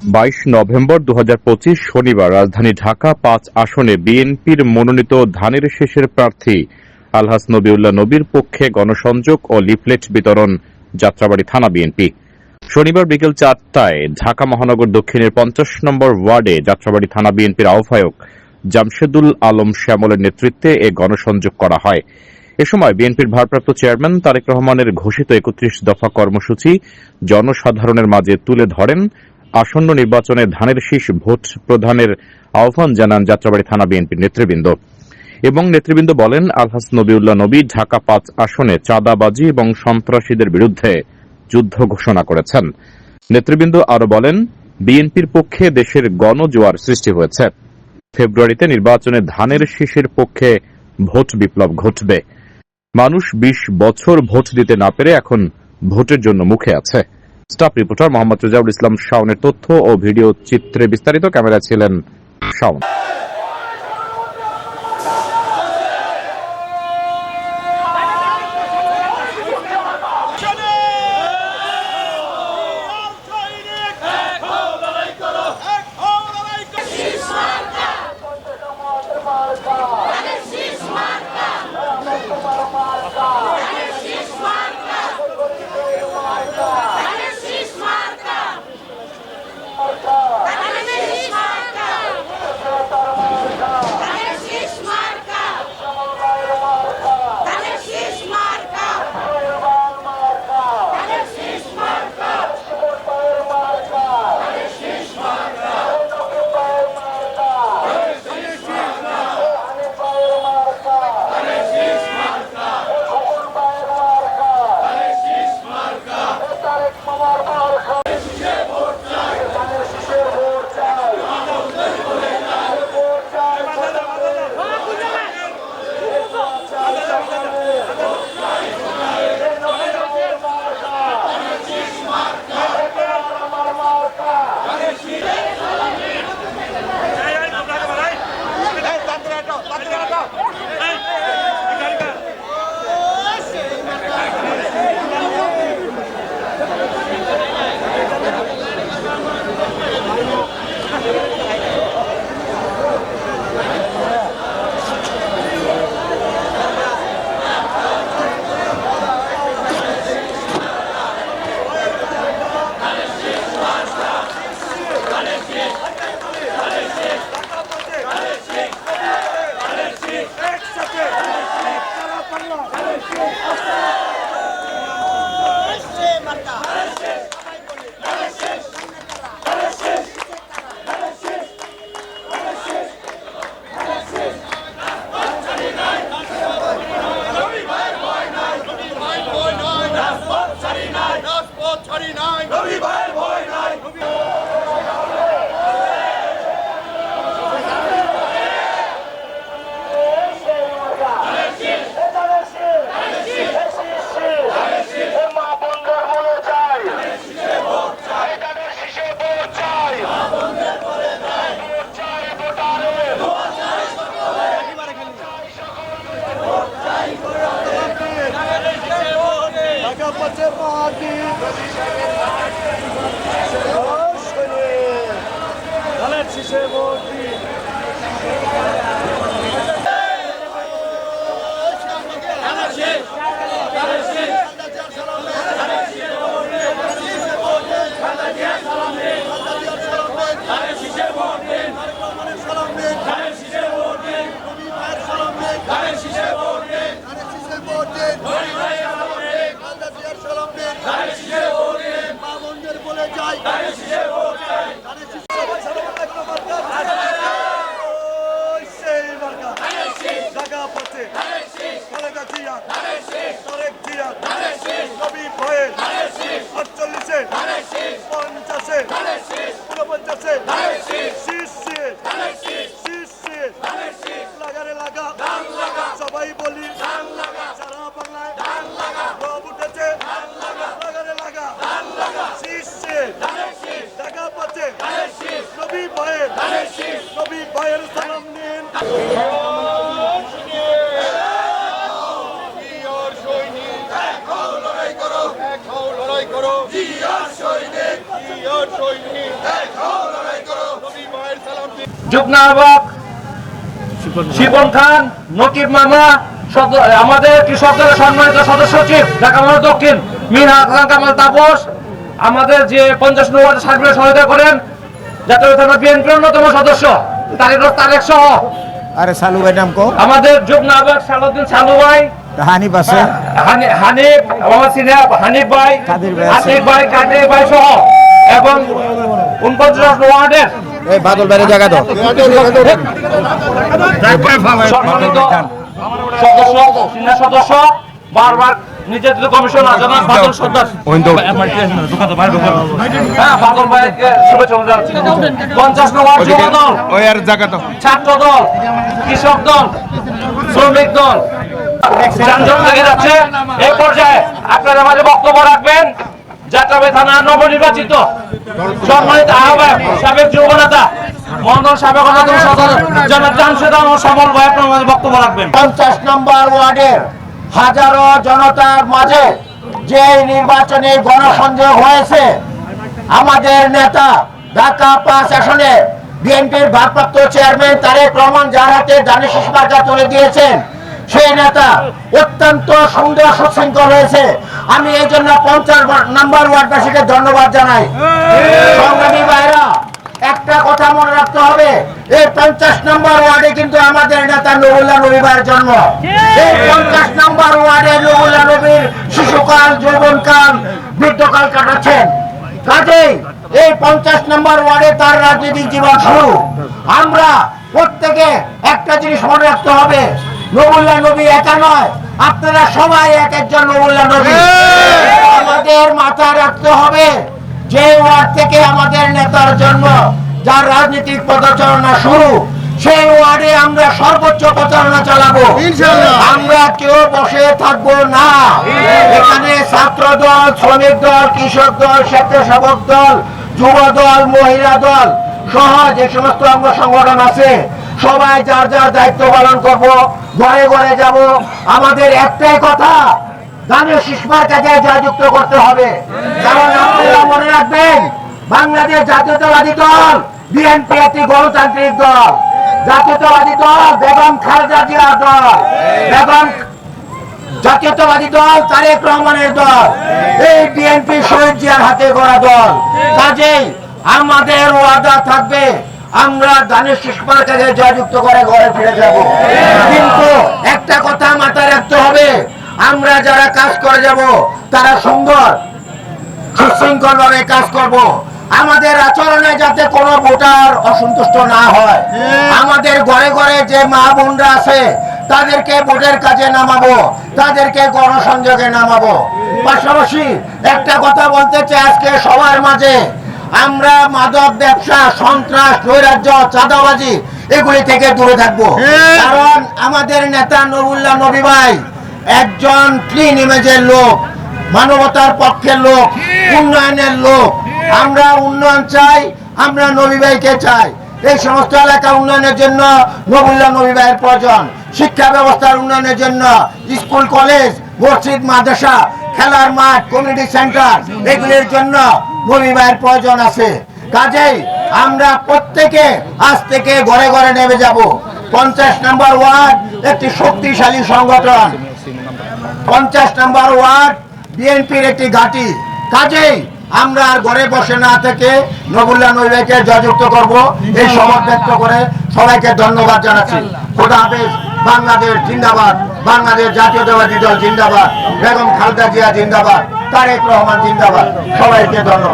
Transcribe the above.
বাইশ নভেম্বর দু হাজার পঁচিশ শনিবার রাজধানী ঢাকা পাঁচ আসনে বিএনপির মনোনীত ধানের শেষের প্রার্থী আলহাস নবিউল্লাহ নবীর পক্ষে গণসংযোগ ও লিফলেট বিতরণ, যাত্রাবাড়ি থানা বিএনপি। শনিবার বিকেল চারটায় ঢাকা মহানগর দক্ষিণের পঞ্চাশ নম্বর ওয়ার্ডে যাত্রাবাড়ি থানা বিএনপির আহ্বায়ক জামশেদুল আলম শ্যামলের নেতৃত্বে এ গণসংযোগ করা হয়। এ সময় বিএনপির ভারপ্রাপ্ত চেয়ারম্যান তারেক রহমানের ঘোষিত একত্রিশ দফা কর্মসূচি জনসাধারণের মাঝে তুলে ধরেন আসন্ন নির্বাচনে ধানের শীষ ভোট প্রদানের আহ্বান জানান যাত্রাবাড়ি থানা বিএনপির নেতৃবৃন্দ। এবং নেতৃবৃন্দ বলেন, আলহাস নবিউল্লাহ নবী ঢাকা পাঁচ আসনে চাঁদাবাজি এবং সন্ত্রাসীদের বিরুদ্ধে যুদ্ধ ঘোষণা করেছেন। নেতৃবৃন্দ আরও বলেন, বিএনপির পক্ষে দেশের গণজোয়ার সৃষ্টি হয়েছে। ফেব্রুয়ারিতে নির্বাচনে ধানের শীষের পক্ষে ভোট বিপ্লব ঘটবে। মানুষ ২০ বছর ভোট দিতে না পেরে এখন ভোটের জন্য মুখে আছে। স্টাফ রিপোর্টার মোহাম্মদ রেজাউল ইসলাম শাওনের তথ্য ও ভিডিও চিত্রে বিস্তারিত। ক্যামেরা ছিলেন শাওন। ধানের শীষে ভোট দিন জিয়া তারেক জিয়া নবী ভয়ে। আটচল্লিশে। পঞ্চাশে। ঊনপঞ্চাশে শিবন খান মামা আমাদের কৃষক দলের সম্মানিত সদস্য সচিব ঢাকা মহানগর দক্ষিণ কামাল তাপস। আমাদের যে পঞ্চাশ নম্বর সার্বিক সহায়তা করেন জাতীয় থানা বিএনপির অন্যতম সদস্য তারেক তারেক সহ। আরে সালু ভাই নাম কো আমাদের যুগ্ম আহ্বায়ক সালুদ্দিন সালু ভাই হানিফ আছে হানি- হানিফ বাবা সিনিয়র হানিফ ভাই কাদের ভাই আছে। আতিক ভাই কাদের ভাই সহ। এবং উনপঞ্চাশ ওয়ার্ডের এই বাদল বাইরে জায়গা দাও। সম্মানিত সদস্য সিনিয়র সদস্য বারবার নির্যাতিত বাদল সর্দার। হ্যাঁ বাদল ভাইকে শুভেচ্ছা জানাচ্ছি। পঞ্চাশ নম্বর যুব দল। ওই আর জায়গা দাও ছাত্র দল কৃষক দল শ্রমিক দল। যানজট লেগে যাচ্ছে। এই পর্যায়ে আপনারা মাঝে বক্তব্য রাখবেন। যাত্রাবে থানা নবনির্বাচিত সম্মানিত আহ্বায়ক সাবেক যুব নেতা মন্ডল সাবেক জনাব জামশেদ আহমদ সমল ভাই আপনার মাঝে বক্তব্য রাখবেন। পঞ্চাশ নম্বর ওয়ার্ডের হাজারো জনতার মাঝে যে নির্বাচনে গণসংযোগ হয়েছে, আমাদের নেতা ঢাকা পাঁচ আসনে বিএনপির ভারপ্রাপ্ত চেয়ারম্যান তারেক রহমান যার হাতে দানিশ মার্কা তুলে দিয়েছেন, সেই নেতা অত্যন্ত সুন্দর সুশৃঙ্খল হয়েছে আমি এই জন্য পঞ্চাশ নম্বর ওয়ার্ডবাসীকে ধন্যবাদ জানাই। সংগ্রামী ভাইরা, একটা কথা মনে রাখতে হবে, এই পঞ্চাশ নম্বর ওয়ার্ডে কিন্তু আমাদের নেতা নবুল্লাহ নবীবার জন্ম। এই পঞ্চাশ ওয়ার্ডে নবুল্লাহ নবীর শিশুকাল যৌবনকাল বৃদ্ধকাল কাটাচ্ছেন। কাজেই এই পঞ্চাশ নম্বর ওয়ার্ডে তার রাজনৈতিক জীবন শুরু। আমরা প্রত্যেকে একটা জিনিস মনে রাখতে হবে নবী একা নয় আপনারা সবাই এক একজন নবুল্লাহ নবী। আমাদের মাথায় রাখতে হবে যে ওয়ার্ড থেকে আমাদের নেতার জন্ম যার রাজনৈতিক পদচারণা শুরু সেই ওয়ার্ডে আমরা সর্বোচ্চ প্রচারণা চালাবো। আমরা কেউ বসে থাকব না। এখানে ছাত্র দল শ্রমিক দল কৃষক দল স্বেচ্ছাসেবক দল যুব দল মহিলা দল সহ যে সমস্ত অঙ্গ সংগঠন আছে সবাই যার যার দায়িত্ব পালন করব ঘরে ঘরে যাব। আমাদের একটাই কথা ধানের শিষ্মার কাজে জয়যুক্ত করতে হবে। কারণ আপনারা মনে রাখবেন বাংলাদেশ জাতীয়তাবাদী দল বিএনপি একটি গণতান্ত্রিক দল। জাতীয়তাবাদী দল বেগম খালেদা জিয়ার দল বেগম জাতীয়তাবাদী দল তারেক রহমানের দল এই বিএনপি শহীদ জিয়ার হাতে গড়া দল। কাজেই আমাদের ওয়াদা থাকবে আমরা শিষ্মার কাছে জয়যুক্ত করে ঘরে ফিরে যাব। কিন্তু একটা কথা মাথায় রাখতে হবে আমরা যারা কাজ করে যাব তারা সুন্দর সুশৃঙ্খল ভাবে কাজ করব। আমাদের আচরণে যাতে কোনো ভোটার অসন্তুষ্ট না হয় আমাদের ঘরে ঘরে যে মা বোনরা আছে তাদেরকে ভোটের কাজে নামাবো তাদেরকে গণসংযোগে নামাবো। পাশাপাশি একটা কথা বলতে চাই আজকে সবার মাঝে আমরা মাদক ব্যবসা সন্ত্রাস নৈরাজ্য চাঁদাবাজি এগুলি থেকে দূরে থাকব। কারণ আমাদের নেতা নবুল্লাহ নবী ভাই একজন ক্লিন ইমেজের লোক মানবতার পক্ষের লোক উন্নয়নের লোক আমরা উন্নয়ন চাই, আমরা নবী ভাইকে চাই। এই সমস্ত এলাকা উন্নয়নের জন্য নবুল্লাহ নবী ভাইয়ের প্রয়োজন। শিক্ষা ব্যবস্থার উন্নয়নের জন্য স্কুল, কলেজ, মসজিদ, মাদ্রাসা, খেলার মাঠ কমিউনিটি সেন্টার এগুলির জন্য নবী ভাইয়ের প্রয়োজন আছে। কাজেই আমরা প্রত্যেকে আজ থেকে ঘরে ঘরে নেমে যাব। পঞ্চাশ নাম্বার ওয়ার্ড একটি শক্তিশালী সংগঠন। পঞ্চাশ নাম্বার ওয়ার্ড বিএনপির একটি ঘাঁটি। কাজেই আমরা আর ঘরে বসে না থেকে নবুল্লা নৈরাকে জয়যুক্ত করব। এই সমাজ ব্যক্ত করে সবাইকে ধন্যবাদ জানাচ্ছি। খোদা হাফেজ, বাংলাদেশ জিন্দাবাদ, বাংলাদেশ জাতীয়তাবাদী দল জিন্দাবাদ, বেগম খালদা জিয়া জিন্দাবাদ, তারেক রহমান জিন্দাবাদ। সবাইকে ধন্যবাদ।